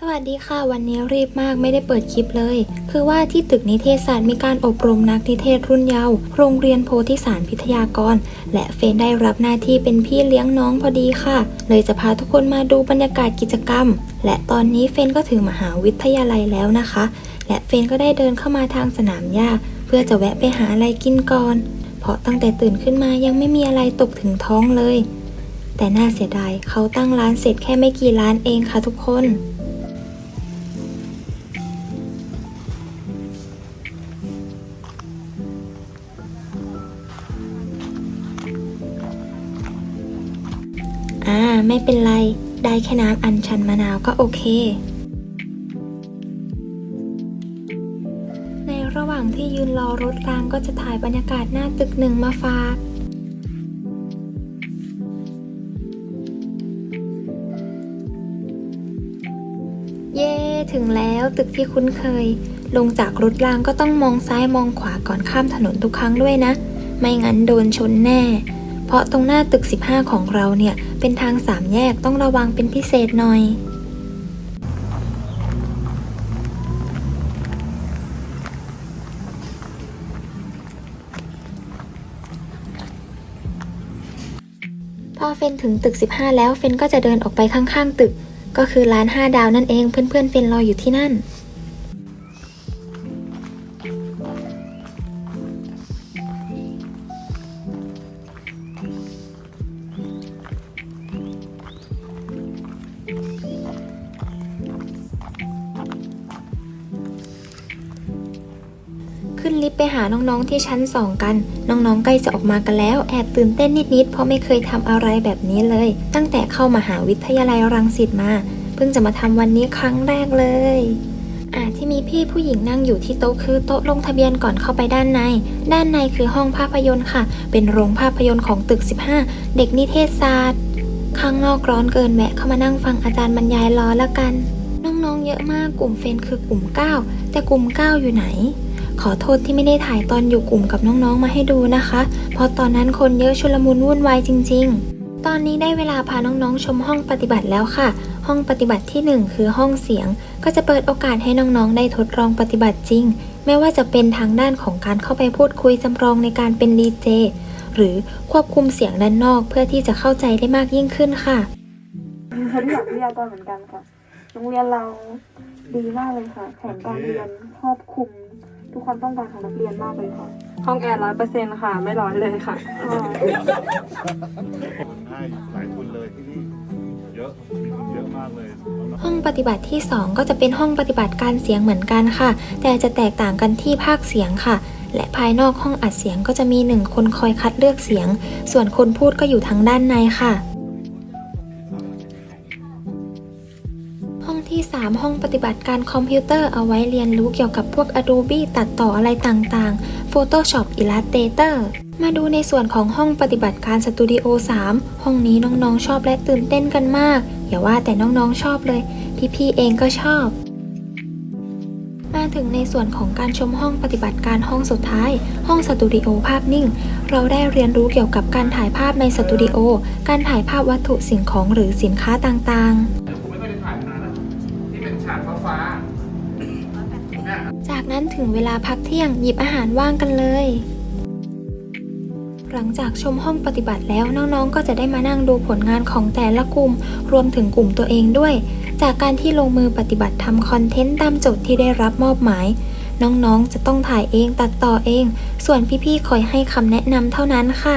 สวัสดีค่ะ วันนี้รีบมากไม่ได้เปิดคลิปเลย คือว่าที่ตึกนิเทศศาสตร์มีการอบรมนักนิเทศรุ่นเยาว์โรงเรียนโพธิสารพิทยากร และเฟนได้รับหน้าที่เป็นพี่เลี้ยงน้องพอดีค่ะ เลยจะพาทุกคนมาดูบรรยากาศกิจกรรม และตอนนี้เฟนก็ถึงมหาวิทยาลัยแล้วนะคะ และเฟนก็ได้เดินเข้ามาทางสนามหญ้า เพื่อจะแวะไปหาอะไรกินก่อน เพราะตั้งแต่ตื่นขึ้นมายังไม่มีอะไรตกถึงท้องเลย แต่น่าเสียดายเขาตั้งร้านเสร็จแค่ไม่กี่ร้านเองค่ะทุกคนาไม่เป็นไร ได้แค่น้ำอัญชันมะนาวก็โอเค ในระหว่างที่ยืนรอรถรางก็จะถ่ายบรรยากาศหน้าตึกหนึ่งมาฝากเย้ถึงแล้วตึกที่คุ้นเคย ลงจากรถรางก็ต้องมองซ้ายมองขวาก่อนข้ามถนนทุกครั้งด้วยนะ ไม่งั้นโดนชนแน่ เพราะตรงหน้าตึก 15 ของเราเนี่ย เป็นทางสามแยกต้องระวังเป็นพิเศษหน่อย พอเฟนถึงตึก 15 แล้วเฟนก็จะเดินออกไปข้างๆตึก ก็คือร้าน 5 ดาวนั่นเองเพื่อนๆเฟนรออยู่ที่นั่น ขึ้นลิฟต์ไปหาน้องๆที่ชั้น2กัน น้องๆใกล้จะออกมากันแล้ว แอบตื่นเต้นนิดๆเพราะไม่เคยทำอะไรแบบนี้เลย ตั้งแต่เข้ามาหาวิทยาลัยรังสิตมา เพิ่งจะมาทำวันนี้ครั้งแรกเลยอาที่มีพี่ผู้หญิงนั่งอยู่ที่โต๊ะคือโต๊ะลงทะเบียนก่อนเข้าไปด้านใน ด้านในคือห้องภาพยนตร์ค่ะ เป็นโรงภาพยนตร์ของตึก 15 เด็กนิเทศศาสตร์ ข้างนอกร้อนเกินแวะเข้ามานั่งฟังอาจารย์บรรยายรอแล้วกัน น้องๆเยอะมากกลุ่มเฟนคือกลุ่ม 9 แต่กลุ่ม 9 อยู่ไหน ขอโทษที่ไม่ได้ถ่ายตอนอยู่กลุ่มกับน้องๆมาให้ดูนะคะ เพราะตอนนั้นคนเยอะชุลมุนวุ่นวายจริง ๆ ตอนนี้ได้เวลาพาน้องๆชมห้องปฏิบัติแล้วค่ะ ห้องปฏิบัติที่ 1 คือห้องเสียง ก็จะเปิดโอกาสให้น้องๆได้ทดลองปฏิบัติจริง ไม่ว่าจะเป็นทางด้านของการเข้าไปพูดคุยจำลองในการเป็นดีเจหรือควบคุมเสียงด้านนอกเพื่อที่จะเข้าใจได้มากยิ่งขึ้นค่ะฉันอยากวิทยากรเหมือนกันค่ะ โรงเรียนเราดีมากเลยค่ะ แผนการเรียนครอบคลุม ทุกความต้องการของนักเรียนมากเลยค่ะห้องแอร์ร้อยเปอร์เซ็นต์ค่ะ ไม่ร้อนเลยค่ะก็คนให้หลายทุนเลยที่นี่ เยอะมีทุนเยอะมากเลยน้องๆห้องปฏิบัติที่ 2 ก็จะเป็นห้องปฏิบัติการเสียงเหมือนกันค่ะ แต่จะแตกต่างกันที่ภาคเสียงค่ะ และภายนอกห้องอัดเสียงก็จะมีหนึ่งคนคอยคัดเลือกเสียง ส่วนคนพูดก็อยู่ทางด้านในค่ะ 3 ห้องปฏิบัติการคอมพิวเตอร์เอาไว้เรียนรู้เกี่ยวกับพวก Adobe ตัดต่ออะไรต่างๆ Photoshop Illustrator มาดูในส่วนของห้องปฏิบัติการสตูดิโอ3ห้องนี้น้องๆชอบและตื่นเต้นกันมาก อย่าว่าแต่น้องๆชอบเลย พี่ๆเองก็ชอบ มาถึงในส่วนของการชมห้องปฏิบัติการห้องสุดท้าย ห้องสตูดิโอภาพนิ่ง เราได้เรียนรู้เกี่ยวกับการถ่ายภาพในสตูดิโอ การถ่ายภาพวัตถุสิ่งของหรือสินค้าต่างๆ จากนั้นถึงเวลาพักเที่ยงหยิบอาหารว่างกันเลย หลังจากชมห้องปฏิบัติแล้วน้องๆ ก็จะได้มานั่งดูผลงานของแต่ละกลุ่ม รวมถึงกลุ่มตัวเองด้วย จากการที่ลงมือปฏิบัติทำคอนเทนต์ตามโจทย์ที่ได้รับมอบหมาย น้องๆ จะต้องถ่ายเองตัดต่อเอง ส่วนพี่ๆ คอยให้คำแนะนำเท่านั้นค่ะ